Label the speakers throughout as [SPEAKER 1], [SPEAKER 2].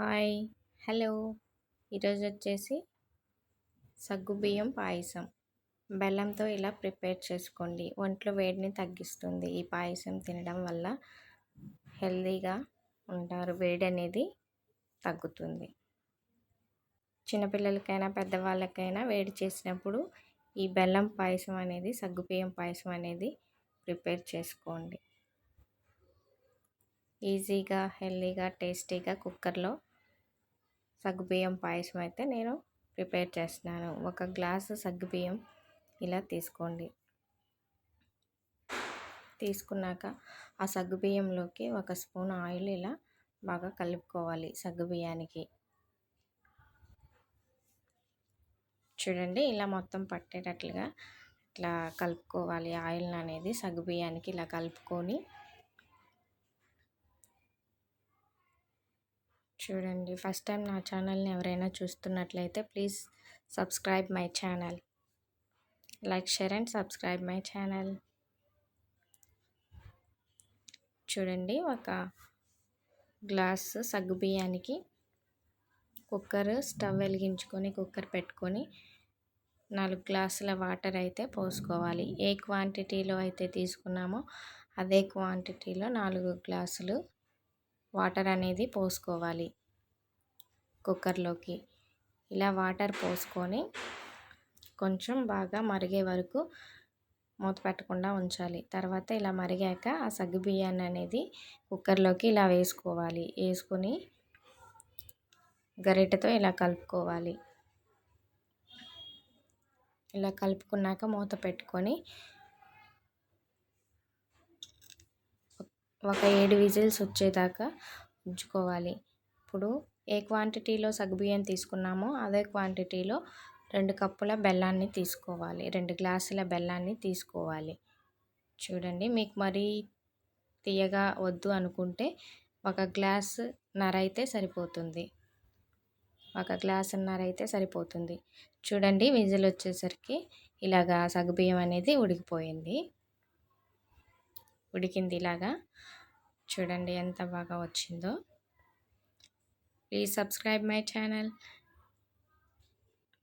[SPEAKER 1] Hi hello. ఈరోజు వచ్చేసి సగ్గుబియ్యం పాయసం. బెల్లంతో ఇలా ప్రిపేర్ చేసుకోండి. ఒంట్లో వేడిని తగ్గిస్తుంది. ఈ పాయసం తినడం వల్ల హెల్తీగా ఉంటారు. వేడి అనేది తగ్గుతుంది. చిన్నపిల్లలకైనా పెద్దవాళ్ళకైనా వేడి చేసినప్పుడు ఈ బెల్లం పాయసం అనేది సగ్గుబియ్యం పాయసం అనేది ప్రిపేర్ చేసుకోండి. ఈజీగా హెల్తీగా టేస్టీగా కుక్కర్లో సగ్గుబియ్యం పాయసం అయితే నేను ప్రిపేర్ చేస్తున్నాను. ఒక గ్లాసు సగ్గుబియ్యం ఇలా తీసుకోండి. తీసుకున్నాక ఆ సగ్గుబియ్యంలోకి ఒక స్పూన్ ఆయిల్ ఇలా బాగా కలుపుకోవాలి సగ్గుబియ్యానికి చూడండి ఇలా మొత్తం పట్టేటట్లుగా ఇట్లా కలుపుకోవాలి. ఆయిల్ అనేది సగ్గుబియ్యానికి ఇలా కలుపుకొని చూడండి. ఫస్ట్ టైం నా ఛానల్ని ఎవరైనా చూస్తున్నట్లయితే please subscribe my channel. Like share and subscribe my channel. చూడండి ఒక గ్లాస్ సగ్గు బియ్యానికి కుక్కర్ స్టవ్ వెలిగించుకొని కుక్కర్ పెట్టుకొని నాలుగు గ్లాసుల వాటర్ అయితే పోసుకోవాలి. ఏ క్వాంటిటీలో అయితే తీసుకున్నామో అదే క్వాంటిటీలో నాలుగు గ్లాసులు వాటర్ అనేది పోసుకోవాలి. కుక్కర్లోకి. ఇలా వాటర్ పోసుకొని కొంచెం బాగా మరిగే వరకు మూత పెట్టకుండా ఉంచాలి. తర్వాత ఇలా మరిగాక ఆ సగ్గు బియ్యాన్ని అనేది కుక్కర్లోకి ఇలా వేసుకోవాలి. వేసుకొని గరిటెతో ఇలా కలుపుకోవాలి. ఇలా కలుపుకున్నాక మూత పెట్టుకొని ఒక ఏడు విజిల్స్ వచ్చేదాకా ఉంచుకోవాలి. ఇప్పుడు ఏ క్వాంటిటీలో సగ్గుబియ్యం తీసుకున్నామో అదే క్వాంటిటీలో రెండు కప్పుల బెల్లాన్ని తీసుకోవాలి. రెండు గ్లాసుల బెల్లాన్ని తీసుకోవాలి. చూడండి మీకు మరీ తీయగా వద్దు అనుకుంటే ఒక గ్లాస్ నర అయితే సరిపోతుంది. ఒక గ్లాస్ నర అయితే సరిపోతుంది. చూడండి విజిల్ వచ్చేసరికి ఇలాగా సగ్గుబియ్యం అనేది ఉడికిపోయింది. ఉడికింది ఇలాగా చూడండి ఎంత బాగా వచ్చిందో. Please subscribe my channel.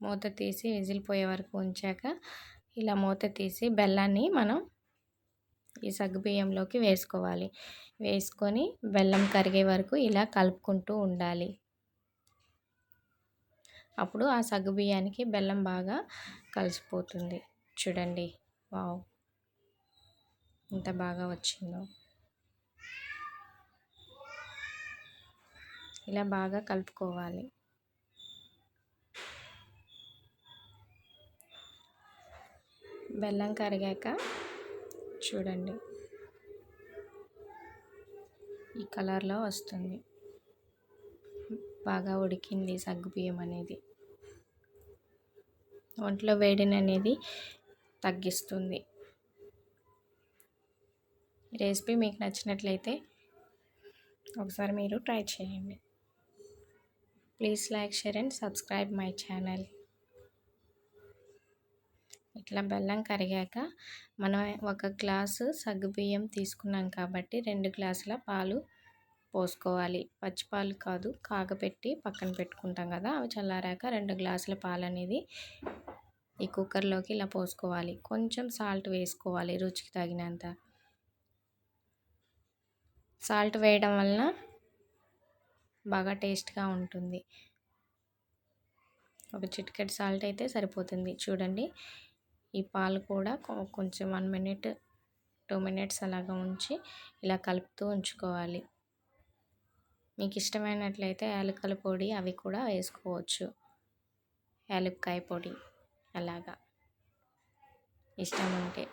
[SPEAKER 1] మూత తీసి విజిల్ పోయే వరకు ఉంచాక ఇలా మూత తీసి బెల్లాన్ని మనం ఈ సగ్గుబియ్యంలోకి వేసుకోవాలి. వేసుకొని బెల్లం కరిగే వరకు ఇలా కలుపుకుంటూ ఉండాలి. అప్పుడు ఆ సగ్గుబియ్యానికి బెల్లం బాగా కలిసిపోతుంది. చూడండి. వావ్. ఎంత బాగా వచ్చిందో. ఇలా బాగా కలుపుకోవాలి. బెల్లం కరిగాక చూడండి. ఈ కలర్లో వస్తుంది. బాగా ఉడికింది సగ్గుబియ్యం అనేది. ఒంట్లో వేడిని అనేది తగ్గిస్తుంది. రెసిపీ మీకు నచ్చినట్లయితే ఒకసారి మీరు ట్రై చేయండి. Please like share and subscribe my channel. ఇట్లా బెల్లం కరిగాక మనం ఒక గ్లాసు సగ్గుబియ్యం తీసుకున్నాం కాబట్టి రెండు గ్లాసుల పాలు పోసుకోవాలి. పచ్చిపాలు కాదు కాగపెట్టి పక్కన పెట్టుకుంటాం కదా అవి చల్లారాక రెండు గ్లాసుల పాలు అనేది ఈ కుక్కర్లోకి ఇలా పోసుకోవాలి. కొంచెం సాల్ట్ వేసుకోవాలి రుచికి తగినంత. సాల్ట్ వేయడం వలన బాగా టేస్ట్గా ఉంటుంది. ఒక చిటికెట్ సాల్ట్ అయితే సరిపోతుంది. చూడండి ఈ పాలు కూడా కొంచెం వన్ మినిట్ టూ మినిట్స్ అలాగా ఉంచి ఇలా కలుపుతూ ఉంచుకోవాలి. మీకు ఇష్టమైనట్లయితే యాలకల పొడి అవి కూడా వేసుకోవచ్చు. యాలక్కాయ పొడి అలాగా. ఇష్టం ఉంటే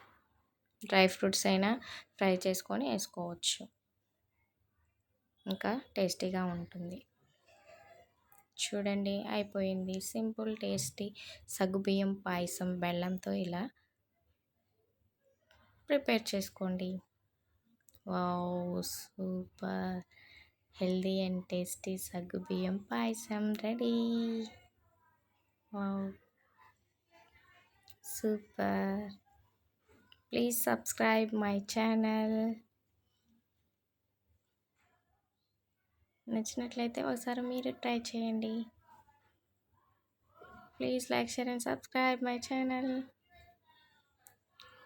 [SPEAKER 1] డ్రై ఫ్రూట్స్ అయినా ఫ్రై చేసుకొని వేసుకోవచ్చు. ఇంకా టేస్టీగా ఉంటుంది. చూడండి అయిపోయింది. Simple tasty. సగ్గుబియ్యం పాయసం బెల్లంతో ఇలా ప్రిపేర్ చేసుకోండి. Wow super. Healthy and tasty సగ్గుబియ్యం payasam ready. Wow. Super. Please subscribe my channel. నచ్చినట్లయితే ఒకసారి మీరు ట్రై చేయండి. Please like share and subscribe my channel.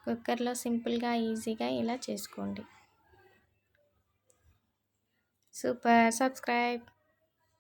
[SPEAKER 1] కుక్కర్లో సింపుల్గా ఈజీగా ఇలా చేసుకోండి. సూపర్. సబ్స్క్రైబ్.